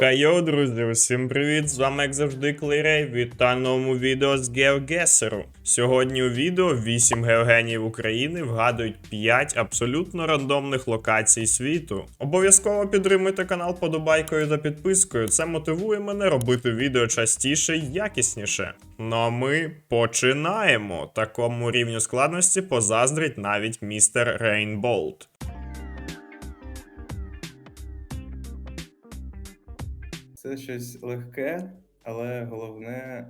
Хайо, друзі, усім привіт! З вами, як завжди, Клейрей в вітальному відео з GeoGuessr. Сьогодні у відео 8 геогенів України вгадують 5 абсолютно рандомних локацій світу. Обов'язково підтримуйте канал подобайкою та підпискою. Це мотивує мене робити відео частіше і якісніше. Ну а ми починаємо. Такому рівню складності позаздрить навіть містер Рейнболт. Це щось легке, але головне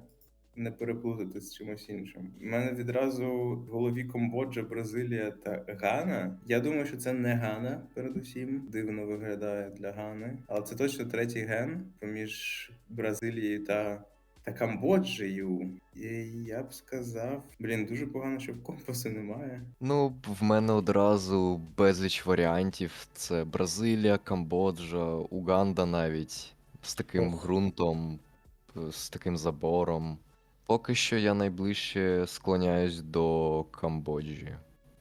не переплутати з чимось іншим. У мене відразу в голові Камбоджа, Бразилія та Гана. Я думаю, що це не Гана, передусім. Дивно виглядає для Гани. Але це точно третій ген поміж Бразилією та, та Камбоджею. І я б сказав, блін, дуже погано, що в компасу немає. Ну, в мене одразу безліч варіантів. Це Бразилія, Камбоджа, Уганда навіть з таким Ох. ґрунтом, е, з таким забором. Поки що я найближче склоняюсь до Камбоджі.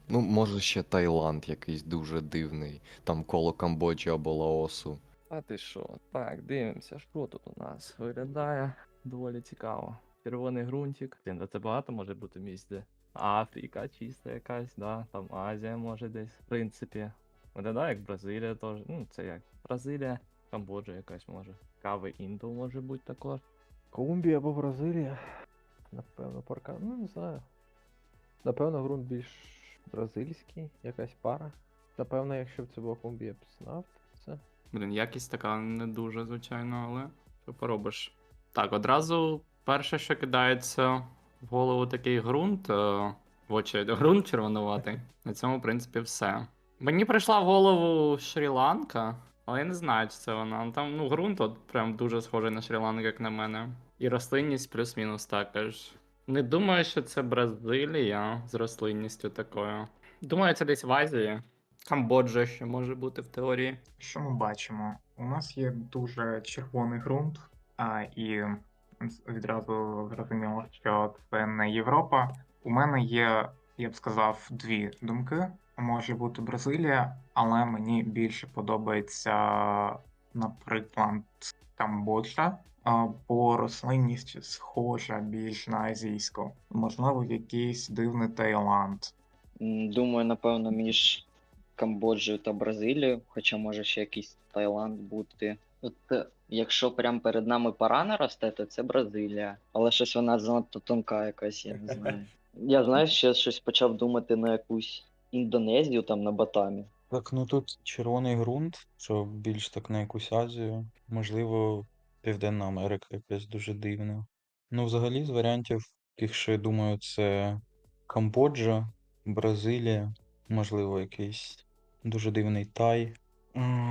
Ну, може ще Таїланд якийсь дуже дивний, там коло Камбоджі або Лаосу. А ти що? Так, дивимося, що тут у нас виглядає доволі цікаво. Червоний ґрунтик. Це багато може бути місць, де Африка чиста якась, да, там Азія може десь, в принципі. Виглядає як Бразилія теж. Ну, це як Бразилія, Камбоджа якась може. Кави Інду може бути також. Колумбія або Бразилія. Напевно, парка. Ну, не знаю. Напевно, ґрунт більш бразильський, якась пара. Напевно, якщо б це була Колумбія, я б знав це. Блін, якість така не дуже, звичайно, але що поробиш. Так, одразу перше, що кидається в голову такий ґрунт, е, в очі ґрунт червонуватий. На цьому, в принципі, все. Мені прийшла в голову Шрі-Ланка, але я не знаю, чи це вона. Ну, Там, ну, ґрунт от прям дуже схожий на Шрі-Ланку, як на мене. І рослинність плюс-мінус також. Не думаю, що це Бразилія з рослинністю такою. Думаю, це десь в Азії. Камбоджа ще може бути в теорії. Що ми бачимо? У нас є дуже червоний ґрунт, а, і відразу зрозуміло, що це не Європа. У мене є, я б сказав, дві думки. Може бути Бразилія, але мені більше подобається, наприклад, Камбоджа, бо рослинність схожа більш на азійську. Можливо, якийсь дивний Таїланд. Думаю, напевно, між Камбоджею та Бразилією, хоча може ще якийсь Таїланд бути. От е, якщо прямо перед нами парана росте, то це Бразилія. Але щось вона занадто тонка якась, я не знаю. Я знаю, ще щось почав думати на якусь Індонезію, там на Батамі. Так, ну тут червоний ґрунт, що більш так на якусь Азію, можливо, Південна Америка якась дуже дивна. Ну, взагалі, з варіантів, яких ще я думаю, це Камбоджа, Бразилія, можливо, якийсь дуже дивний Тай.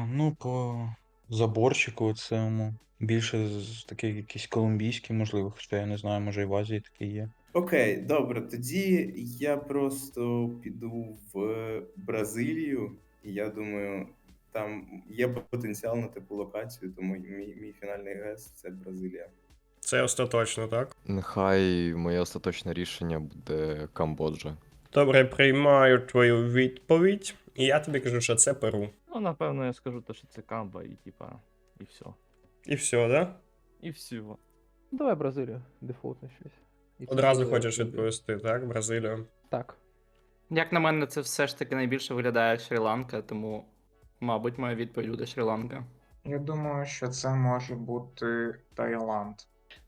Ну, по заборчику цьому. Більше з такий якийсь колумбійський, можливо, хоча я не знаю, може і в Азії такий є. Окей, добре, тоді я просто піду в Бразилію, і я думаю, там є потенціал на таку локацію, тому мій, мій фінальний гес це Бразилія. Це остаточно, так? Нехай моє остаточне рішення буде Камбоджа. Добре, приймаю твою відповідь, і я тобі кажу, що це Перу. Ну, напевно, я скажу то, що це Камба і типа, і все. І все, да? І все. Давай Бразилію, дефолтне щось. І це Одразу хочеш відповісти, так? Бразилія. Так. Як на мене, це все ж таки найбільше виглядає Шрі-Ланка, тому, мабуть, моя відповідь буде Шрі-Ланка. Я думаю, що це може бути Таїланд.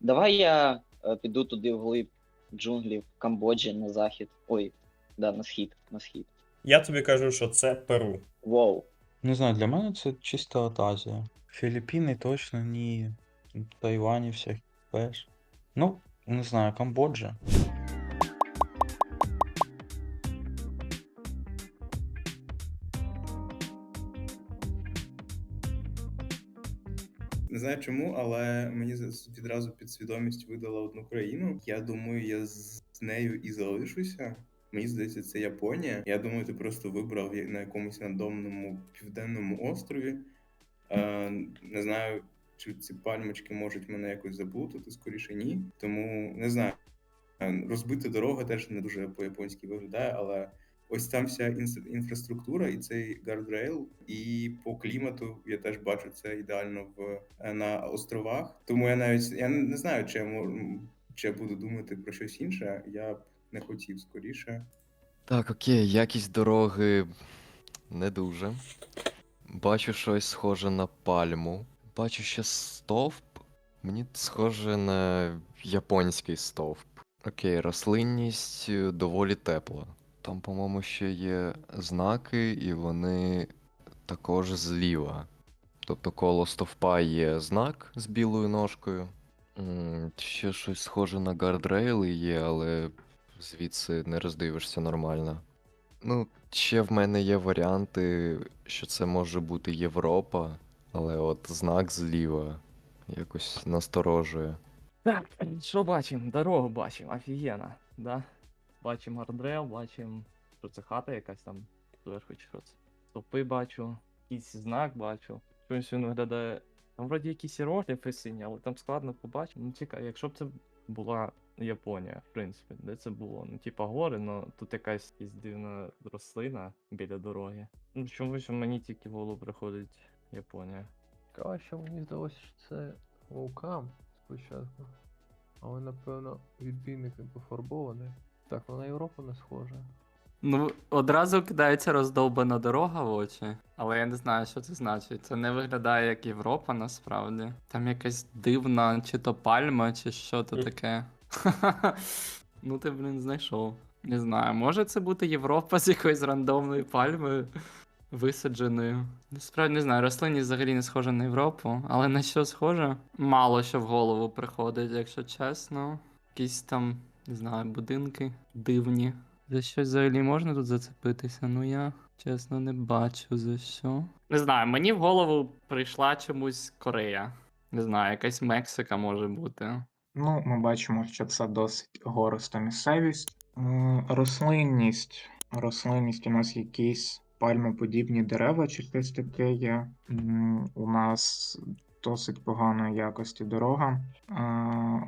Давай я е, піду туди вглиб джунглів Камбоджі на захід. Ой, да, на схід, на схід. Я тобі кажу, що це Перу. Воу. Не знаю, для мене це чисто от Азія. Філіппіни точно ні. Тайвані всякі теж. Ну, не знаю, Камбоджа. Не знаю чому, але мені відразу підсвідомість видала одну країну. Я думаю, я з нею і залишуся. Мені здається, це Японія. Я думаю, ти просто вибрав на якомусь рандомному південному острові. Е, не знаю, чи ці пальмочки можуть мене якось заплутати, скоріше ні. Тому не знаю. Розбита дорога теж не дуже по-японськи виглядає, але ось там вся інфраструктура і цей гардрейл. І по клімату я теж бачу це ідеально в е, на островах. Тому я навіть я не знаю, чи я можу, чи я буду думати про щось інше. Я б не хотів скоріше. Так, окей, якість дороги не дуже. Бачу щось схоже на пальму. Бачу ще стовп. Мені схоже на японський стовп. Окей, рослинність е, доволі тепла. Там, по-моєму, ще є знаки, і вони також зліва. Тобто коло стовпа є знак з білою ножкою. Ще щось схоже на гардрейли є, але звідси не роздивишся нормально. Ну, ще в мене є варіанти, що це може бути Європа, але от знак зліва якось насторожує. Так, що бачимо? Дорогу бачимо, офігенно, да? Бачимо гардрейл, бачимо, що це хата якась там зверху чи що це. Стопи бачу, якийсь знак бачу. Щось він виглядає. Там вроді якісь іерогліфи сині, але там складно побачити. Ну цікаво, якщо б це була Японія, в принципі, де це було? Ну, типа гори, ну тут якась дивна рослина біля дороги. Ну чомусь мені тільки в голову приходить Японія. Краще мені здалося, що це вулкан спочатку. Але напевно відбійники пофарбовані. Так, ну на Європу не схоже. Ну, одразу кидається роздовбана дорога в очі, але я не знаю, що це значить. Це не виглядає як Європа насправді. Там якась дивна, чи то пальма, чи що то таке. Ну ти, блін, знайшов. Не знаю, може це бути Європа з якоюсь рандомною пальмою висадженою. Насправді не знаю, рослинність взагалі не схожа на Європу, але на що схоже? Мало що в голову приходить, якщо чесно. Якісь там, не знаю, будинки дивні. За щось взагалі можна тут зацепитися? Ну я чесно не бачу за що. Не знаю, мені в голову прийшла чомусь Корея. Не знаю, якась Мексика може бути. Ну, ми бачимо, що це досить гориста місцевість. Рослинність. Рослинність у нас якісь пальмоподібні дерева чи щось таке є. У нас досить поганої якості дорога.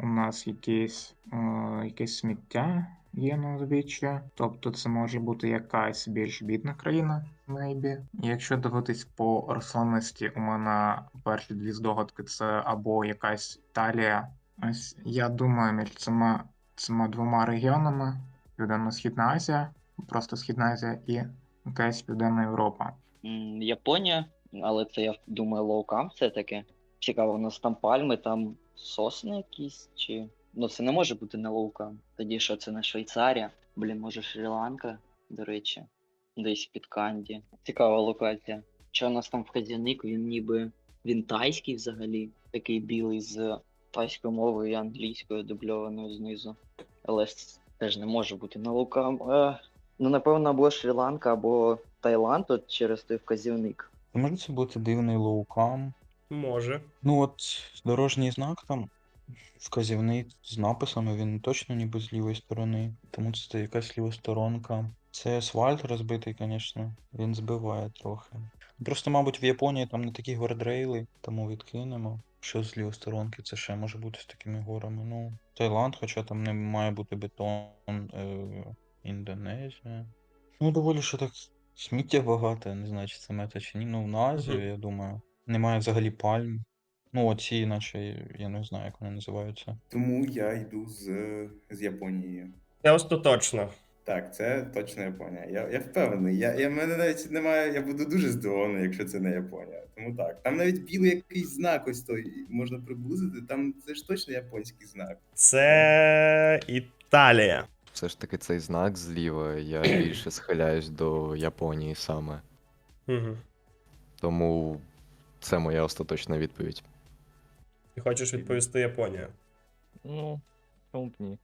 У нас якісь, е, якесь сміття є на узбіччя. Тобто це може бути якась більш бідна країна, maybe. Якщо дивитись по рослинності, у мене перші дві здогадки це або якась Італія, Ось я думаю, між цими, цими двома регіонами Південно-Східна Азія, просто Східна Азія і якась Південна Європа. Японія, але це я думаю лоукам все-таки. Цікаво, у нас там пальми, там сосни якісь, чи. Ну це не може бути не лоукам. Тоді що це не Швейцарія? Блін, може Шрі-Ланка, до речі, десь під Канді. Цікава локація. Що у нас там вказівник, він ніби він тайський взагалі, такий білий з тайською мовою і англійською дубльованою знизу. Але ж теж не може бути на лоукам. Ну, напевно, або Шрі-Ланка, або Таїланд от через той вказівник. Може це бути дивний лоукам. Може. Ну от дорожній знак там вказівний з написами, він точно ніби з лівої сторони, тому це якась лівосторонка. Це асфальт розбитий, звісно, він збиває трохи. Просто, мабуть, в Японії там не такі гвардрейли, тому відкинемо. Що з лівосторонки, це ще може бути з такими горами. Ну, Таїланд, хоча там не має бути бетон, е, Індонезія. Ну, доволі що так сміття багато, не знаю, чи це мета чи ні. Ну, на Азію, я думаю. Немає взагалі пальм. Ну, оці, наче, я не знаю, як вони називаються. Тому я йду з, з Японією. Це остаточно. Так, це точно Японія. Я, я впевнений. Я, я в мене навіть немає. Я буду дуже здивований, якщо це не Японія. Тому так. Там навіть білий якийсь знак ось той можна приблизити. Там це ж точно японський знак. Це Італія. Все ж таки цей знак зліва, я більше схиляюсь до Японії саме. Угу. Тому це моя остаточна відповідь. Ти хочеш відповісти Японія? Ну, чому б ні?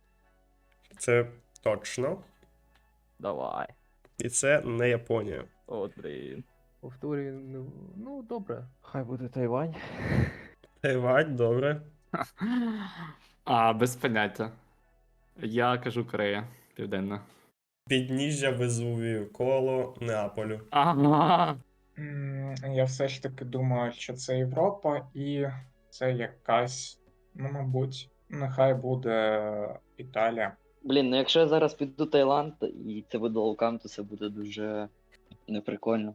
Це точно. Давай. І це не Японія. От, блін. Повторюю, ну, ну добре. Хай буде Тайвань. Тайвань, добре. А, без поняття. Я кажу Корея Південна. Підніжжя Везувію, коло Неаполю. Ага. М, Я все ж таки думаю, що це Європа, і це якась, ну, мабуть, нехай буде Італія. Блін, ну якщо я зараз піду Таїланд і це буде лоукам, то це буде дуже неприкольно.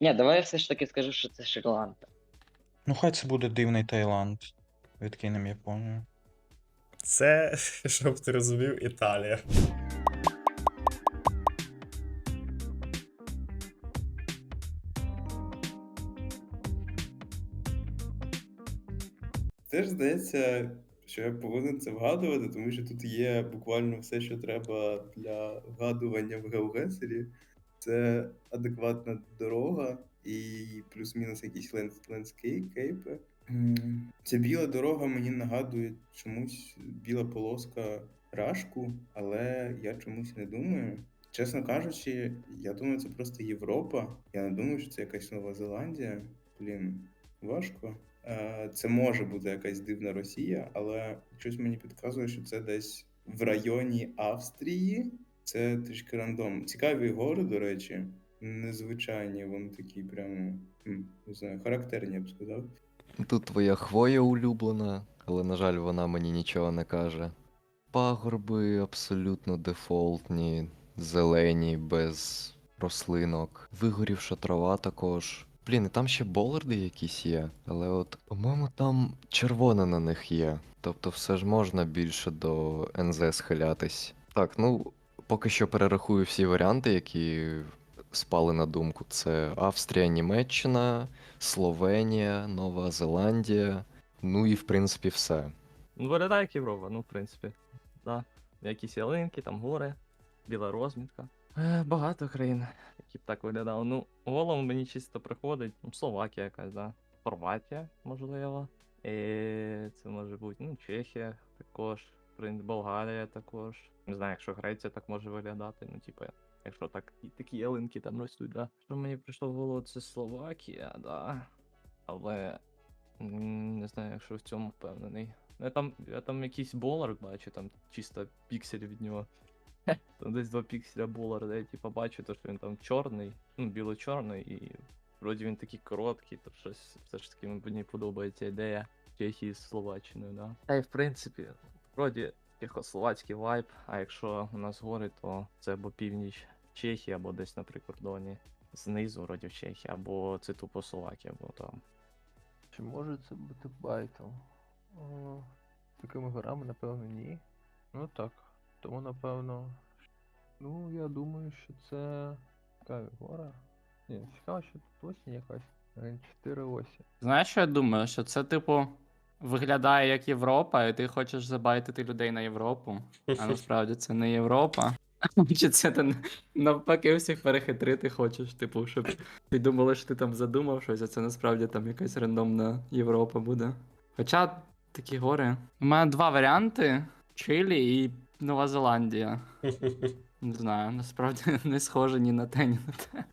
Ні, давай я все ж таки скажу, що це Шрі-Ланка. Ну, хай це буде дивний Таїланд. Відкинемо Японію. Це, щоб ти розумів, Італія. Теж здається, що я повинен це вгадувати, тому що тут є буквально все, що треба для вгадування в геогесері. Це адекватна дорога і плюс-мінус якісь ленд- лендскейпи. Ця біла дорога мені нагадує чомусь біла полоска рашку, але я чомусь не думаю. Чесно кажучи, я думаю, це просто Європа. Я не думаю, що це якась Нова Зеландія. Блін, важко. Е, Це може бути якась дивна Росія, але щось мені підказує, що це десь в районі Австрії. Це трішки рандом. Цікаві гори, до речі, незвичайні, вони такі прямо не знаю, характерні, я б сказав. Тут твоя хвоя улюблена, але, на жаль, вона мені нічого не каже. Пагорби абсолютно дефолтні, зелені, без рослинок. Вигорівша трава також. Блін, і там ще боларди якісь є, але от, по-моєму, там червоне на них є. Тобто все ж можна більше до НЗ схилятись. Так, ну, поки що перерахую всі варіанти, які спали на думку. Це Австрія, Німеччина, Словенія, Нова Зеландія. Ну і в принципі все. Ну, виглядає як Європа, ну, в принципі. Да. Якісь ялинки, там гори, біла розмітка. Е, багато країн, які б так виглядали. Ну, голову мені чисто приходить, ну, Словакія якась, да. Хорватія, можливо. І це може бути, ну, Чехія також, Болгарія також. Не знаю, якщо Греція так може виглядати, ну, типу, якщо так, і такі ялинки там ростуть, да. Що мені прийшло в голову, це Словакія, да. Але не знаю, якщо в цьому впевнений. Я там, я там якийсь болар бачу, там чисто піксель від нього. Там десь 2 пікселя болар, де я типу бачу, то, що він там чорний, ну, біло-чорний, і вроді він такий короткий, то щось все ж таки мені подобається ідея Чехії з Словаччиною, да. Та й в принципі, вроді чехословацький вайб, а якщо у нас гори, то це або північ Чехії, або десь на прикордоні. Знизу, вроді в Чехії, або це тупо Словакія, або там. Чи може це бути байтом? О, такими горами, напевно, ні. Ну так. Тому, напевно. Ну, я думаю, що це. Яка гора? Ні, цікаво, що тут осінь якась. Район 4 осінь. Знаєш, що я думаю? Що це, типу, виглядає як Європа, і ти хочеш забайтити людей на Європу. А насправді це не Європа. Чи це ти навпаки всіх перехитрити хочеш, типу, щоб ти думали, що ти там задумав щось, а це насправді там якась рандомна Європа буде. Хоча такі гори. У мене два варіанти: Чилі і Нова Зеландія. Не знаю, насправді не схоже ні на те, ні на те.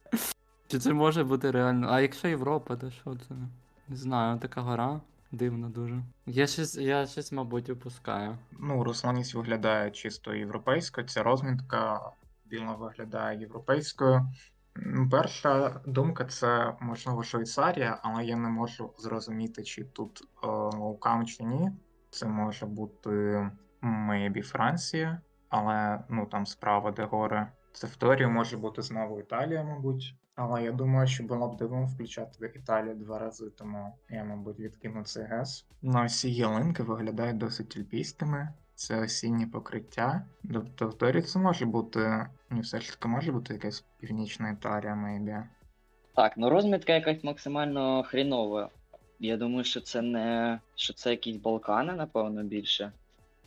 Чи це може бути реально? А якщо Європа, то що це? Не знаю, така гора. Дивно дуже. Я щось, я щось, мабуть, упускаю. Ну, Русланість виглядає чисто європейсько, ця розмітка вільно виглядає європейською. Перша думка це можливо Швейцарія, але я не можу зрозуміти, чи тут е, лоукам чи ні. Це може бути maybe Франція, але ну там справа, де гори. Це в теорії може бути знову Італія, мабуть. Але я думаю, що було б дивно включати Італію два рази, тому я, мабуть, відкину цей гес. Ну, всі ялинки виглядають досить альпійськими. Це осіннє покриття. Тобто в теорії це може бути. Ні, все ж таки може бути якась північна Італія, maybe. Так, ну розмітка якась максимально хрінова. Я думаю, що це не. що це якісь Балкани, напевно, більше.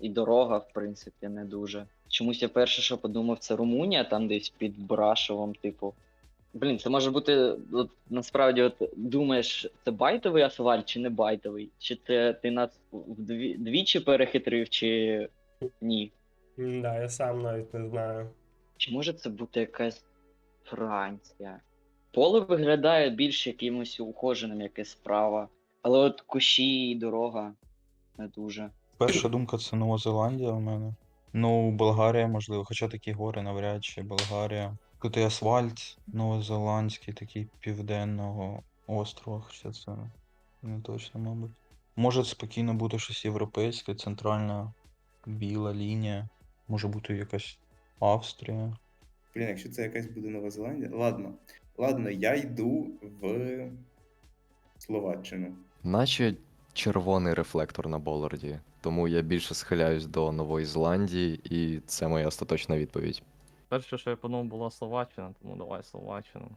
І дорога, в принципі, не дуже. Чомусь я перше, що подумав, це Румунія, там десь під Брашовом, типу. Блін, це може бути. От, насправді, от думаєш, це байтовий асфальт чи не байтовий? Чи це ти нас вдві, двічі перехитрив, чи ні? Да, я сам навіть не знаю. Чи може це бути якась Франція? Поле виглядає більш якимось ухоженим, якесь справа. Але от кущі і дорога не дуже. Перша думка це Нова Зеландія у мене. Ну, Болгарія, можливо, хоча такі гори навряд чи Болгарія. Тут і асфальт новозеландський, такий південного острова, хоча це не точно, мабуть. Може спокійно бути щось європейське, центральна біла лінія. Може бути якась Австрія. Блін, якщо це якась буде Нова Зеландія. Ладно. Ладно, я йду в Словаччину. Наче червоний рефлектор на Боларді, тому я більше схиляюсь до Нової Зеландії, і це моя остаточна відповідь. Перше, що я подумав, була Словаччина, тому давай Словаччину.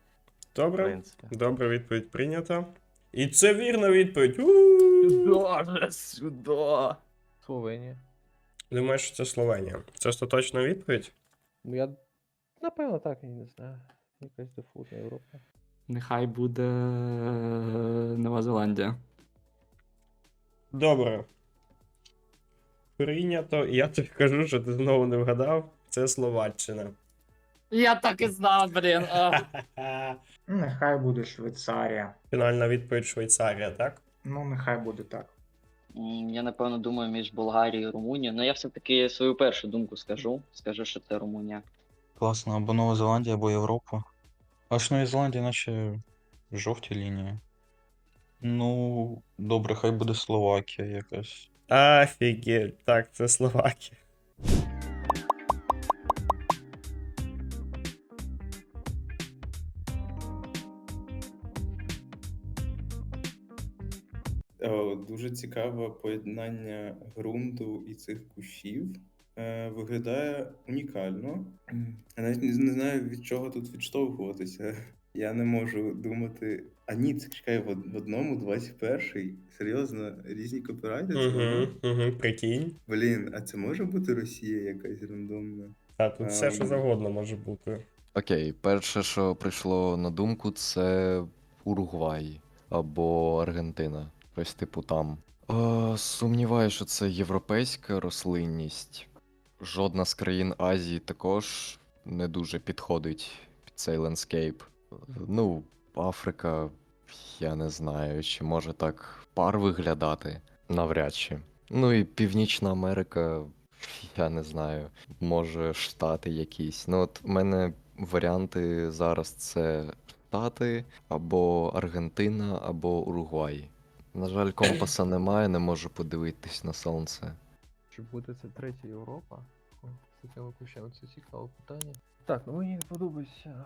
Добре, добре, відповідь прийнята. І це вірна відповідь. У-у-у. Сюди сюди. Словенія. Думаєш, що це Словенія? Це остаточна відповідь? Ну я напевно так, я не знаю. Якась дефолтна Європа. Нехай буде е, Нова Зеландія. Добре. Прийнято. І я тобі кажу, що ти знову не вгадав. Це Словаччина. Я так і знав, блін. Нехай буде Швейцарія. Фінальна відповідь Швейцарія, так? Ну, нехай буде так. М, Я напевно думаю між Болгарією і Румунією. Ну я все-таки свою першу думку скажу. Скажу, що це Румунія. Класно, або Нова Зеландія, або Європа. Аж Нова Зеландія, наче жовті лінії. Ну, добре, хай буде Словакія якась. Офігеть, так, це Словакія. О, дуже цікаве поєднання ґрунту і цих кущів. Е, виглядає унікально. Я навіть не, не знаю, від чого тут відштовхуватися. Я не можу думати. А ні, це чекай, в, в одному 21-й. Серйозно, різні копірайти? Угу, угу, прикинь. Блін, а це може бути Росія якась рандомна? А тут все, що Ем. завгодно може бути. Окей, перше, що прийшло на думку, це Уругвай або Аргентина. Ось типу там. Е, сумніваюся, що це європейська рослинність. Жодна з країн Азії також не дуже підходить під цей ландскейп. Ну, Африка, я не знаю, чи може так пар виглядати навряд чи. Ну і Північна Америка, я не знаю, може Штати якісь. Ну, от в мене варіанти зараз це Штати або Аргентина, або Уругвай. На жаль, компаса немає, не можу подивитись на сонце. Чи буде це третя Європа? О, З такими кущами це цікаве питання. Так, ну мені подобається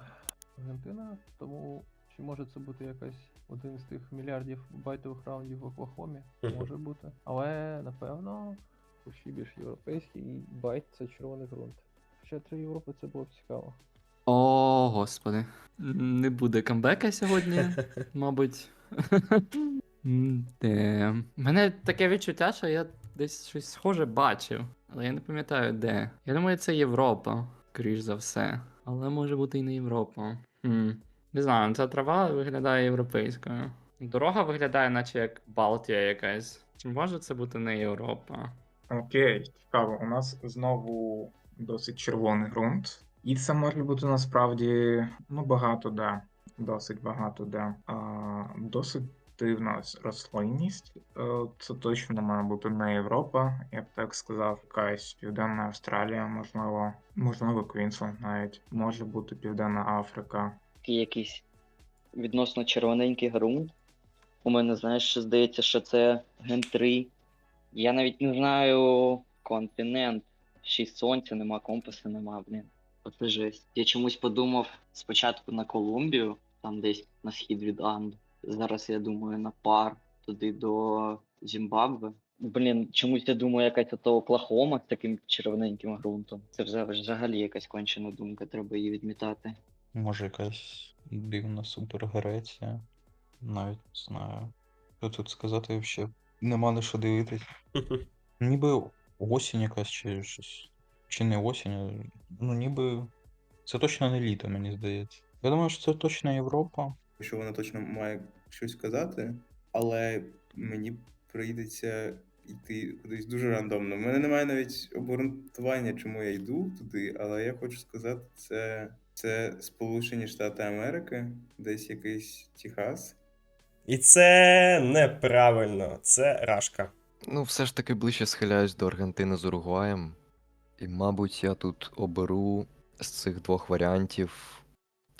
Аргентина, тому чи може це бути якась один з тих мільярдів байтових раундів в Оклахомі? Може бути. Але напевно кущі більш європейські і байт це червоний ґрунт. Ще три Європи це було б цікаво. О, господи. Не буде камбека сьогодні, мабуть. Де. У мене таке відчуття, що я десь щось схоже бачив, але я не пам'ятаю де. Я думаю, це Європа, скоріш за все. Але може бути і не Європа. М, Не знаю, ця трава виглядає європейською. Дорога виглядає, наче як Балтія якась. Чи може це бути не Європа? Окей, цікаво. У нас знову досить червоний ґрунт. І це може бути насправді ну багато, да. Досить багато, да. А, досить дивна рослинність. Е, Це точно має бути не Європа, я б так сказав, якась Південна Австралія, можливо, можливо, Квінсленд навіть, може бути Південна Африка. Якийсь відносно червоненький ґрунт. У мене, знаєш, що здається, що це ген 3. Я навіть не знаю континент. Й сонця нема, компаса нема, блін. Оце жесть. Я чомусь подумав спочатку на Колумбію, там десь на схід від Анд. Зараз я думаю на пар туди до Зімбабве. Блін, чомусь я думаю, якась ото Оклахома з таким червоненьким ґрунтом. Це вза- взагалі якась кончена думка, треба її відмітати. Може якась дивна супер Греція. Навіть не знаю. Що тут сказати взагалі? Нема на що дивитись. Ніби осінь якась чи щось. Чи не осінь, а, ну ніби. Це точно не літо, мені здається. Я думаю, що це точно Європа. що вона точно має щось казати, але мені прийдеться йти кудись дуже рандомно. У мене немає навіть обґрунтування, чому я йду туди, але я хочу сказати, це, це Сполучені Штати Америки, десь якийсь Техас. І це неправильно, це рашка. Ну, все ж таки ближче схиляюсь до Аргентини з Уругваєм. І, мабуть, я тут оберу з цих двох варіантів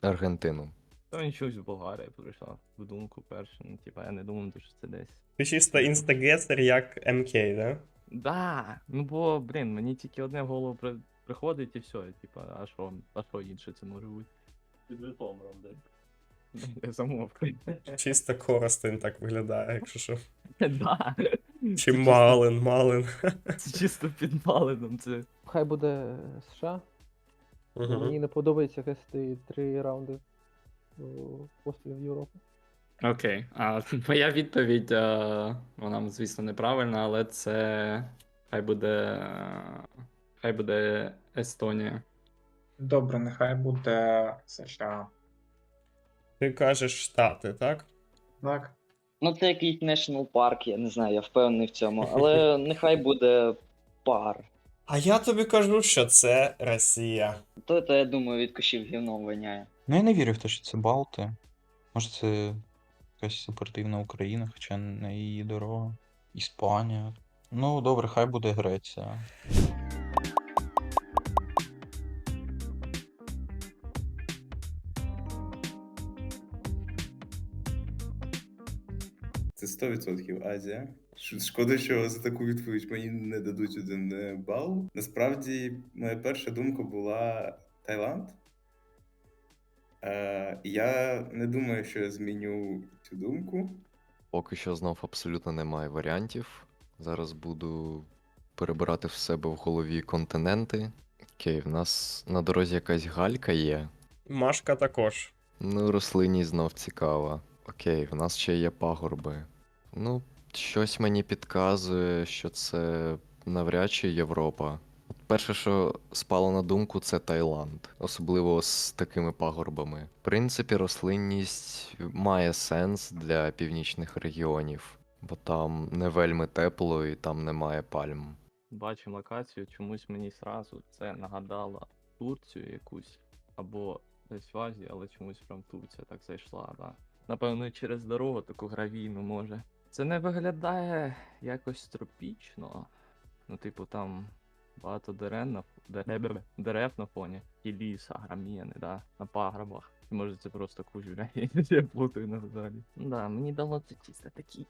Аргентину. Та нічого з Болгарія прийшла в думку перше. Ну, типа, я не думав, що це десь. Ти чисто інстагесер як МК, да? Да, ну бо, блін, мені тільки одне в голову при... приходить і все, типа, а що, а що інше це може бути? Під Житомиром, де. Я замовкли. Чисто коростень так виглядає, якщо що. Да. Чи малин, малин. Це чисто під Малином, це. Хай буде США. Мгм. Мені не подобається вести три раунди о, поспіль в Європу. Окей. А моя відповідь, е, вона, звісно, неправильна, але це хай буде. е, Хай буде Естонія. Добре, нехай буде США. Ти кажеш Штати, так? Так. Ну, це якийсь National Park, я не знаю, я впевнений в цьому. Але нехай буде пар. А я тобі кажу, що це Росія. То, то я думаю, від кущів гівном воняє. Ну я не вірю в те, що це Балти. Може це якась супердивна Україна, хоча не її дорога. Іспанія. Ну, добре, хай буде Греція. Це 100% Азія. Шкода, що за таку відповідь мені не дадуть один е, бал. Насправді, моя перша думка була Таїланд. Е, я не думаю, що я зміню цю думку. Поки що знов абсолютно немає варіантів. Зараз буду перебирати в себе в голові континенти. Окей, в нас на дорозі якась галька є. Машка також. Ну, рослинність знов цікава. Окей, в нас ще є пагорби. Ну, щось мені підказує, що це навряд чи Європа. Перше, що спало на думку, це Таїланд, особливо з такими пагорбами. В принципі, рослинність має сенс для північних регіонів, бо там не вельми тепло і там немає пальм. Бачу локацію, чомусь мені сразу це нагадало Турцію якусь, або десь в Азії, але чомусь прям Турція так зайшла, да. Напевно, через дорогу таку гравійну може. Це не виглядає якось тропічно. Ну, типу, там багато дерев на, дерев, дерев на фоні, і ліс, агроміни, да, на паграбах. І може це просто куч, бля, я плутаю на взагалі. Ну Да, мені дало це чисто такі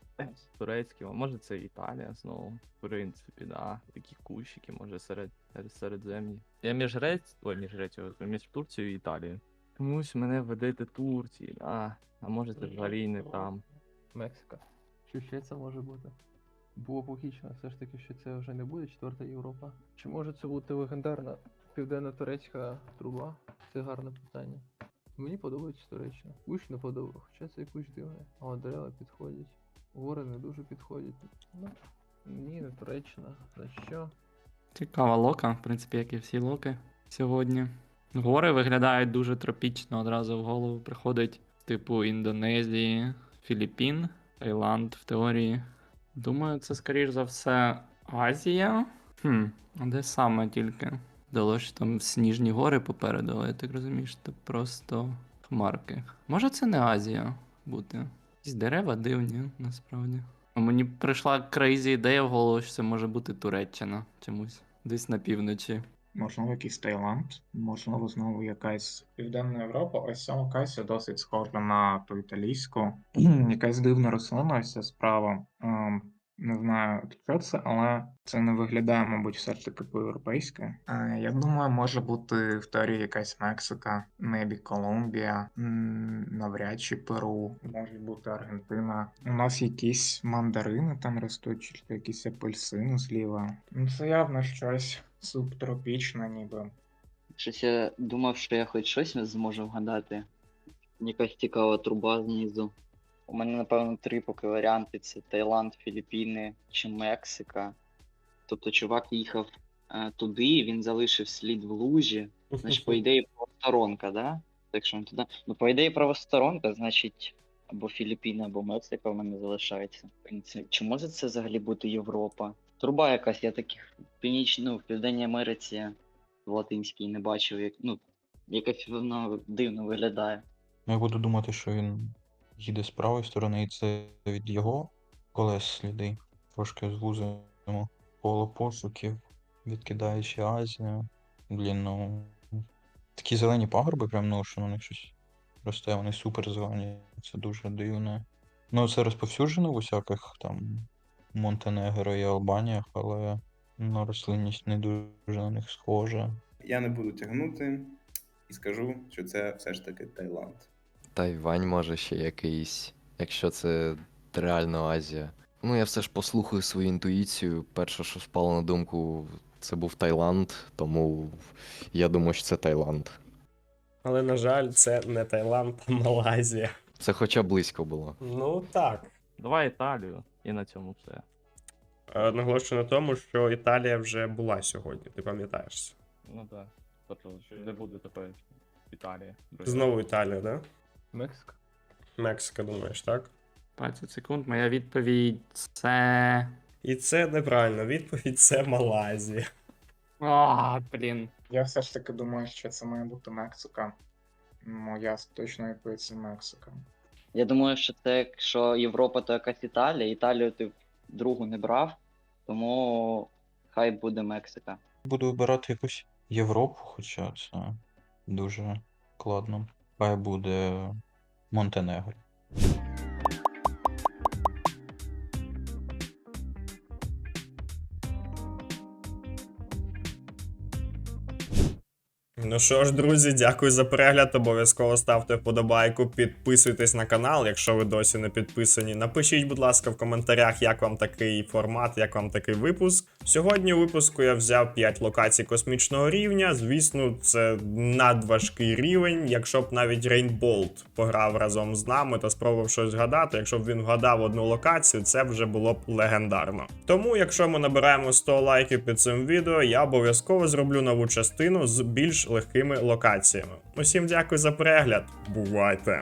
турецькі, а може це Італія знову. В принципі, да. Такі кущики, може серед, середземні. Я між Грець... Ой, між Грецією, між Турцією і Італією. Комусь мене веде Турції, да. А може це взагалі не там. Мексика. Що ще це може бути? Було б логічно, все ж таки, що це вже не буде четверта Європа. Чи може це бути легендарна південно-турецька труба? Це гарне питання. Мені подобається Туреччина. Кущ не подобав, хоча цей кущ дивний. А от дерева підходять. Гори не дуже підходять. Ну, ні, не Туреччина. За що? Цікава лока, в принципі, як і всі локи сьогодні. Гори виглядають дуже тропічно, одразу в голову приходить, типу Індонезії, Філіппін, Таїланд в теорії. Думаю, це скоріш за все Азія. Хм, а де саме тільки? Дало що там сніжні гори попереду, але я так розумію, що це просто хмарки. Може це не Азія бути? Якісь дерева дивні, насправді. А мені прийшла крейзі ідея в голову, що це може бути Туреччина чомусь. Десь на півночі. Можливо, якийсь Таїланд, можливо, знову якась Південна Європа. Ось ця локація досить схожа на ту італійську. якась дивна рослина, ось ця справа. Ем, не знаю, що це, але це не виглядає, мабуть, все ж таки по-європейськи. Е, я думаю, може бути в теорії якась Мексика, мебі Колумбія, навряд чи Перу, може бути Аргентина. У нас якісь мандарини там ростуть, чи якісь апельсини зліва. Ну, це явно щось субтропічне, ніби. Щось я думав, що я хоч щось зможу вгадати. Якась цікава труба знизу. У мене, напевно, три поки варіанти: це Таїланд, Філіппіни чи Мексика. Тобто чувак їхав е, туди, він залишив слід в лужі. Значить, по ідеї, правосторонка, да? Так що він туди. Ну, по ідеї, правосторонка, значить, або Філіппіни, або Мексика в мене залишається. Чи може це взагалі бути Європа? Труба якась, я таких в північ... ну, в Південній Америці в Латинській не бачив, як, ну, якось воно дивно виглядає. Ну, я буду думати, що він їде з правої сторони, і це від його колес сліди. Трошки звузимо коло пошуків, відкидаючи Азію. Блін, ну. Такі зелені пагорби, прям, ну, що на них щось росте, вони супер зелені. Це дуже дивно. Ну, це розповсюджено в усяких там Монтенегро і Албаніях, але ну, рослинність не дуже на них схожа. я не буду тягнути і скажу, що це все ж таки Таїланд. Тайвань може ще якийсь, якщо це реально Азія. Ну, я все ж послухаю свою інтуїцію. Перше, що спало на думку, це був Таїланд, тому я думаю, що це Таїланд. Але, на жаль, це не Таїланд, а Малайзія. Це хоча б близько було. Ну так. Давай Італію, і на цьому все. Е, Наголошую на тому, що Італія вже була сьогодні, ти пам'ятаєш. Ну так. Тобто, що не буде тепер Італія. Знову Італія, да? Мексика. Мексика, думаєш, так? 20 секунд. Моя відповідь це. І це неправильно. Відповідь це Малайзія. А, блін. Я все ж таки думаю, що це має бути Мексика. Моя точна відповідь це Мексика. Я думаю, що це якщо Європа, то якась Італія. Італію ти другу не брав, тому хай буде Мексика. Буду вибирати якусь Європу, хоча це дуже складно. Хай буде Монтенегро. Ну що ж, друзі, дякую за перегляд. Обов'язково ставте вподобайку, підписуйтесь на канал, якщо ви досі не підписані. Напишіть, будь ласка, в коментарях, як вам такий формат, як вам такий випуск. Сьогодні у випуску я взяв 5 локацій космічного рівня. Звісно, це надважкий рівень. Якщо б навіть Рейнболт пограв разом з нами та спробував щось згадати, якщо б він вгадав одну локацію, це вже було б легендарно. Тому, якщо ми набираємо 100 лайків під цим відео, я обов'язково зроблю нову частину з більш легкими локаціями. Усім дякую за перегляд. Бувайте!